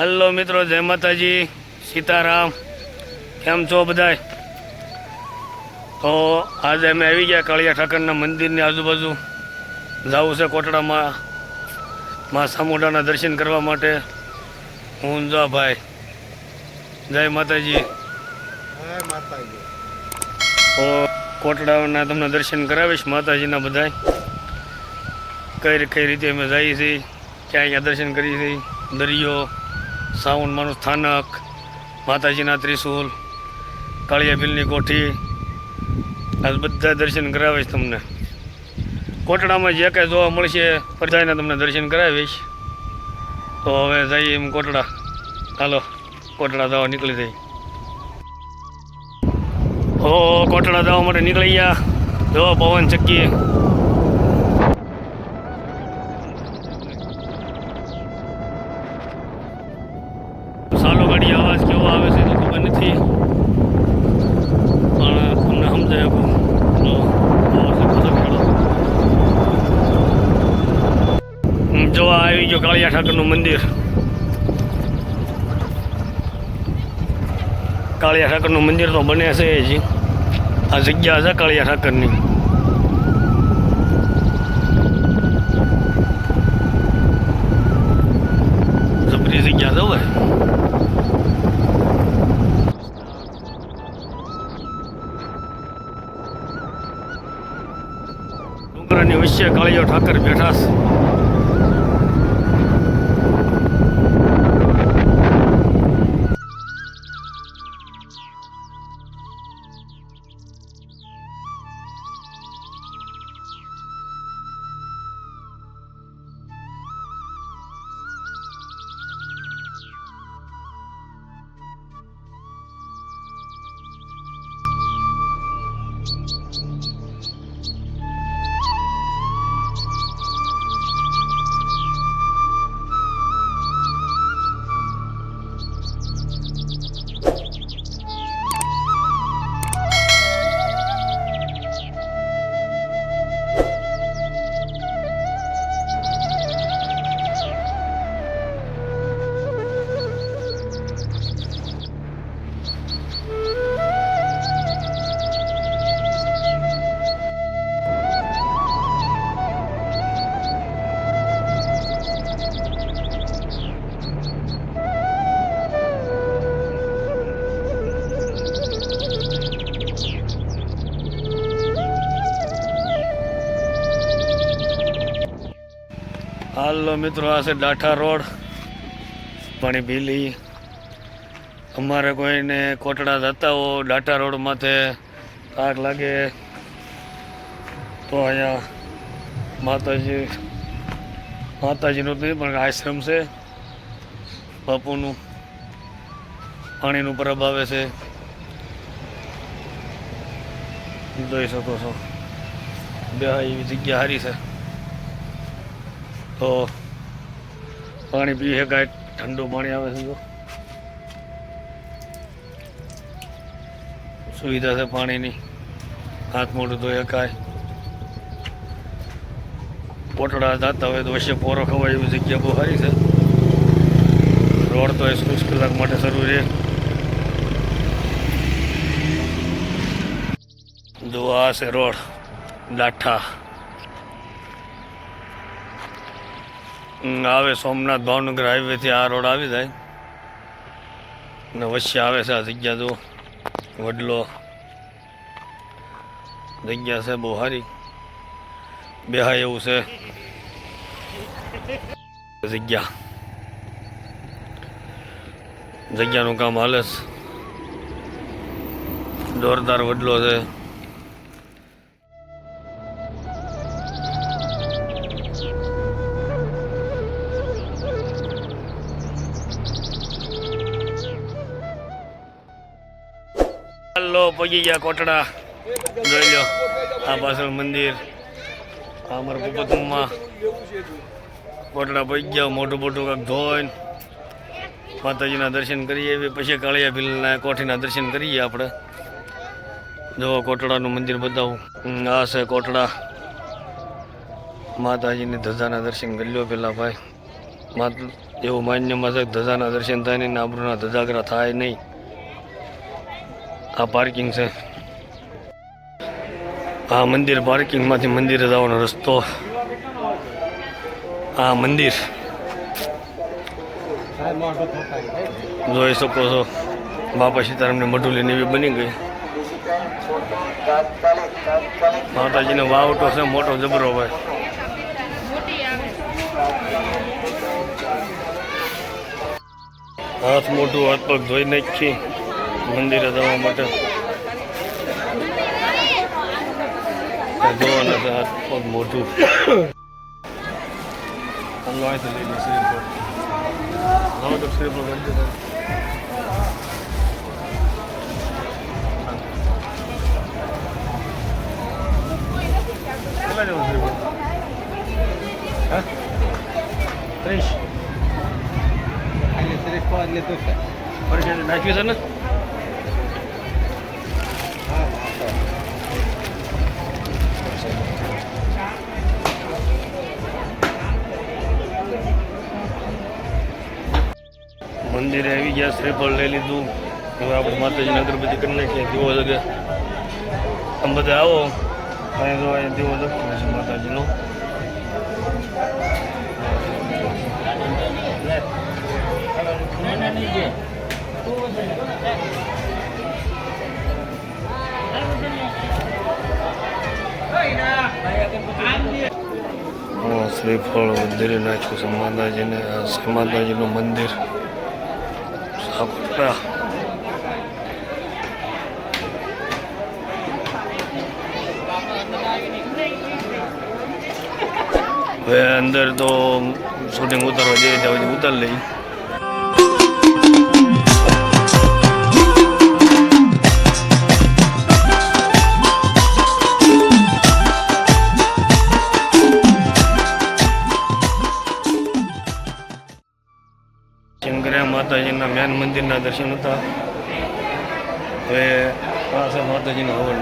Hello મિત્રો જય માતાજી સીતારામ. કેમ છો બધા તો આજે અમે આવી ગયા કાળિયા ઠાકરના મંદિરની આજુબાજુ. જવું છે કોટડામાં માં સામુડાના દર્શન કરવા માટે. હું જા ભાઈ જય માતાજી. તો કોટડાના તમને દર્શન કરાવીશ માતાજીના બધાય. કઈ કઈ રીતે અમે જઈએ છીએ ક્યાં ક્યાં દર્શન કરીએ છીએ દરિયો સાવનમાનું સ્થાનક માતાજીના ત્રિશુલ, કાળિયા ભીલની કોઠી. આ બધા દર્શન કરાવીશ તમને. કોટડામાં જે કાંઈ જોવા મળશે બધાને તમને દર્શન કરાવીશ. તો હવે જઈએ એમ કોટડા. હાલો, કોટડા જવા નીકળી જઈ હો, કોટડા જવા માટે નીકળી ગયા. જો, પવન ચક્કી. કાળિયા ઠાકરનું મંદિર કાળિયા ઠાકરનું મંદિર તો બને છે હજી આ જગ્યા છે કાળિયા ઠાકરની જબરી જગ્યા છે ભાઈ ડુંગરની વચ્ચે કાળિયો ઠાકર બેઠા છે હાલો મિત્રો, આ છે ડાઠા રોડ, પાણી ભીલી. અમારે કોઈને કોટડા જતા હો ડાટા રોડ માથે આગ લાગે, તો અહીંયા માતાજી, માતાજીનું નહીં, પણ આશ્રમ છે. બાપુનું પાણીનું પરબ આવે છે. જોઈ શકો છો. બે એવી જગ્યા સારી છે. તો પાણી પી શકાય ઠંડુ પાણી આવે છે સુવિધા છે પાણીની. હાથ મોઢું ધોઈ શકાય કોટડા જતા હોય તો વચ્ચે પોરો ખવાય એવી જગ્યા બહુ સારી છે. રોડ તો એકવીસ કલાક માટે શરૂ છે જો છે રોડ લાઠા આવે, સોમનાથ ભાવનગર હાઈવેથી આ રોડ આવી જાય. ને વચ્ચે આવે છે આ જગ્યા જુઓ. વડલો. જગ્યા છે બહુ સારી. બેહાય એવું છે. જગ્યા. જગ્યાનું કામ હાલે છે જોરદાર વડલો છે. હાલો, પગી ગયા કોટડા. જોઈ લો, આ પાછળ મંદિર. આ અમારા પુપતમાં કોટડા પગી ગયા મોટું મોટું કાંક ધોઈને માતાજીના દર્શન કરીએ એવી પછી કાળિયા ભીલના કોઠીના દર્શન કરીએ આપણે. જો કોટડાનું મંદિર બતાવું. આ છે કોટડા. માતાજીની ધજાના દર્શન કરી લો પેલા ભાઈ. માત એવું માન્યમાં છે કે ધજાના દર્શન થાય નહીં આબરૂના ધજાગરા થાય નહીં. આ પાર્કિંગ છે. આ મંદિર પાર્કિંગમાંથી મંદિરે જવાનો રસ્તો. આ મંદિર. જોઈ શકો છો. બાપા સીતારામને મઢુલીને એવી બની ગઈ. માતાજીનો વાવટો છે, મોટો જબરો ભાઈ. હાથ મોટું હાથ પગ ધોઈ નાખી, મંદિરે જવા માટે. જોવાના છે હાથ, પગ મોટું અહીંથી લઈ લે, શ્રીફળ. હવે તો મંદિરે આવી ગયા, શ્રીફળ લઈ લીધું. હવે આપણે માતાજીની અગરબત્તી કરી નાખીએ. દીવો જગે. તમે બધા આવો. અહીં જો, અહીંયા દીવો જગતો છે શ્રીફળ મંદિરે નાખ્યું છે. આ માતાજીનું મંદિર. સાપુતારા હવે અંદર તો શૂટિંગ ઉતારવા જઈએ ત્યાં ઉતારી લઈ માતાજીના મેન મંદિરના દર્શન હતા. હવે પાસે માતાજીનું હવન.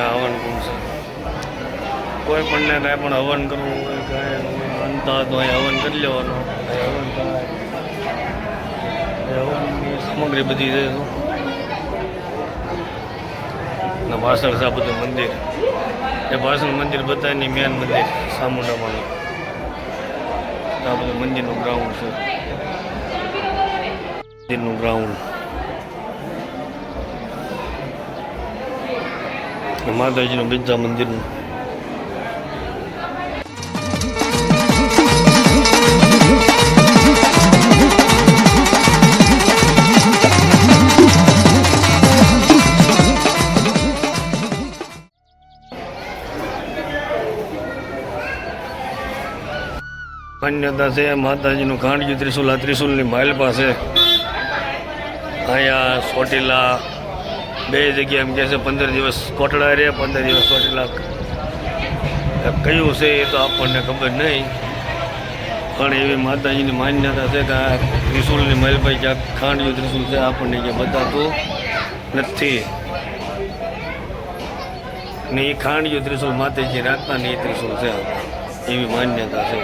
આ હવન છે. કોઈ પણને કાંઈ પણ હવન કરવું હોય કાંઈ માનતા હોય તો અહીં હવન કરી લેવાનો. હવન થાય. હવનની સામગ્રી બધી છે. પાછળ છે બધું મંદિર. એ પાછળ મંદિર બધાની મેન મંદિર સામુંડામાનું આ બધું મંદિરનું ગ્રાઉન્ડ છે. મંદિરનું ગ્રાઉન્ડ માતાજીનું બીજા મંદિરનું. માન્યતા છે, માતાજીનું ખાંડજી ત્રિશુલ આ ત્રિશુલની માઇલ પાસે. અહીંયા ચોટીલા બે જગ્યા એમ કહે છે, પંદર દિવસ કોટડા રહે, પંદર દિવસ ચોટીલા કયું છે એ તો આપણને ખબર નહીં. પણ એવી માતાજીની માન્યતા છે કે આ ત્રિશુલની પાસે ક્યાંક ખાંડજી ત્રિશુલ છે, આપણને ક્યાં બતાતું નથી. ને એ ખાંડજી ત્રિશુલ માતાજી રાખતા ને એ ત્રિશુલ છે. એવી માન્યતા છે.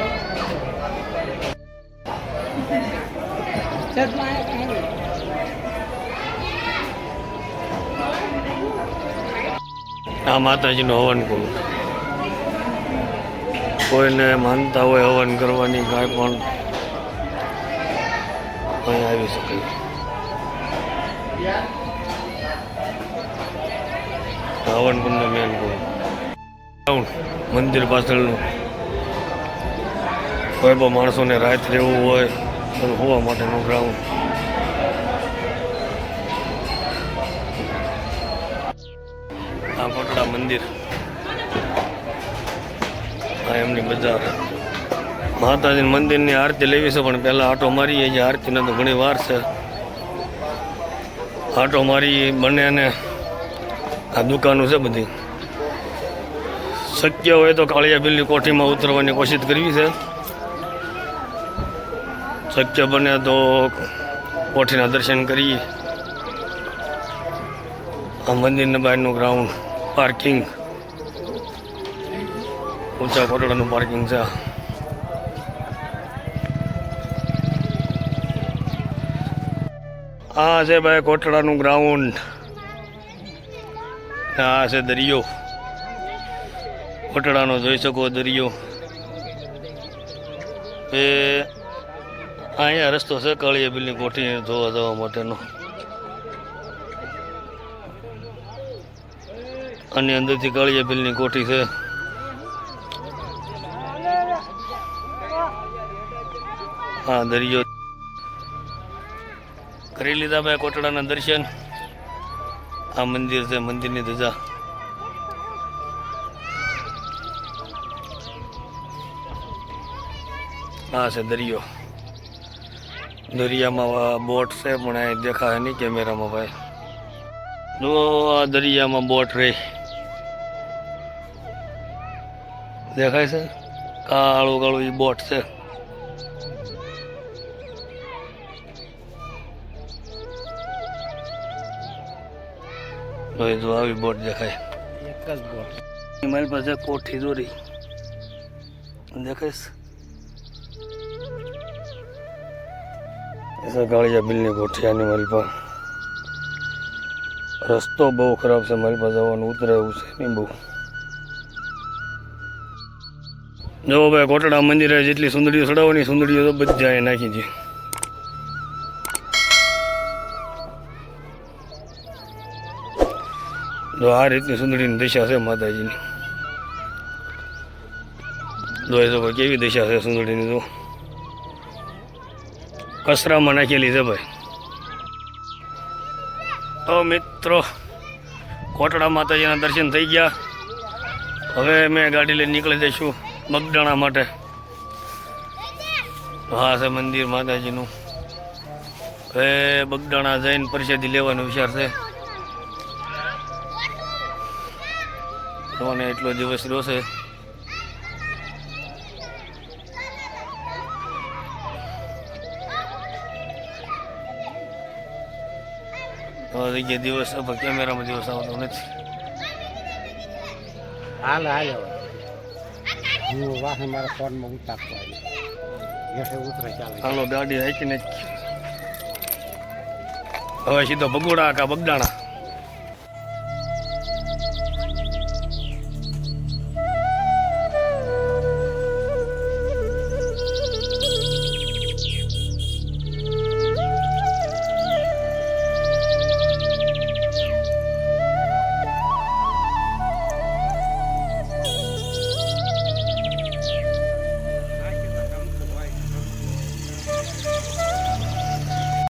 આ માતાજીનો હવન કુંડ કોઈને માનતા હોય હવન કરવાની કાંઈ પણ અહીં આવી શકે હવન કુંડનો મેન કુંડ મંદિર પાછળનું. કોઈ પણ માણસોને રાત રહેવું હોય હોવા માટેનું ગ્રાઉન્ડ આ કોટડા મંદિર. આ એમની બજાર. માતાજી મંદિરની આરતી લેવી છે, પણ પહેલાં આટો મારીએ જે આરતીને તો ઘણી વાર છે. આટો મારી બને ને આ દુકાનો છે બધી. શક્ય હોય તો કાળિયા બિલની કોઠીમાં ઉતરવાની કોશિશ કરવી છે. શક્ય બને તો કોઠીના દર્શન કરી. આ મંદિરના બહારનું ગ્રાઉન્ડ પાર્કિંગ ઊંચા કોટડાનું પાર્કિંગ છે. આ છે ભાઈ કોટડાનું ગ્રાઉન્ડ આ છે દરિયો. કોટડાનો જોઈ શકો દરિયો. એ અહીંયા રસ્તો છે, કાળીયા બિલની કોઠી જોવા જવા માટેનો. અને અંદરથી કાળીયા બિલની કોઠી છે. હા, દરિયો. કરી લીધા ભાઈ કોટડાના દર્શન. આ મંદિર છે, મંદિરની ધજા. હા છે દરિયો. દરિયામાં બોટ છે પણ એ દેખાય નહીં કેમેરામાં ભાઈ. જો આ દરિયામાં બોટ રહી. દેખાય છે? કાળું કાળું એ બોટ છે. જો આવી બોટ દેખાય. એક જ બોટ. મારી પાસે કોઠી દોરી. દેખાઈશ કાળિયા બિલની ગોઠિયાની મારી પાસે રસ્તો બહુ ખરાબ છે, મારી પાસે જવાનું ઉતરે એવું છે નહીં બહુ. જો ભાઈ કોટડા મંદિરે જેટલી સુંદરીઓ ચડાવવાની સુંદરીઓ તો બધા નાખી છે જો આ રીતની સુંદરીની દિશા છે માતાજીની. જોઈ તો કેવી દિશા છે સુંદરીની તો કચરામાં નાખેલી છે ભાઈ. તો મિત્રો કોટડા માતાજીના દર્શન થઈ ગયા. હવે મેં ગાડી લઈને નીકળી જઈશું બગદાણા માટે. હા, છે મંદિર માતાજીનું. હવે બગદાણા જઈને પરિષદી લેવાનો વિચાર છે. અને એટલો દિવસ રહ્યો છે. હવે જગ્યાએ દિવસ કેમેરામાં દિવસ આવતો નથી. હાલ હાલ હું વાહન મારા ફોનમાં ઉતારતો હેઠે ઉતરે ચાલે. હાલો ગાડી હાકીને હવે સીધો ભગોડા કા બગદાણા.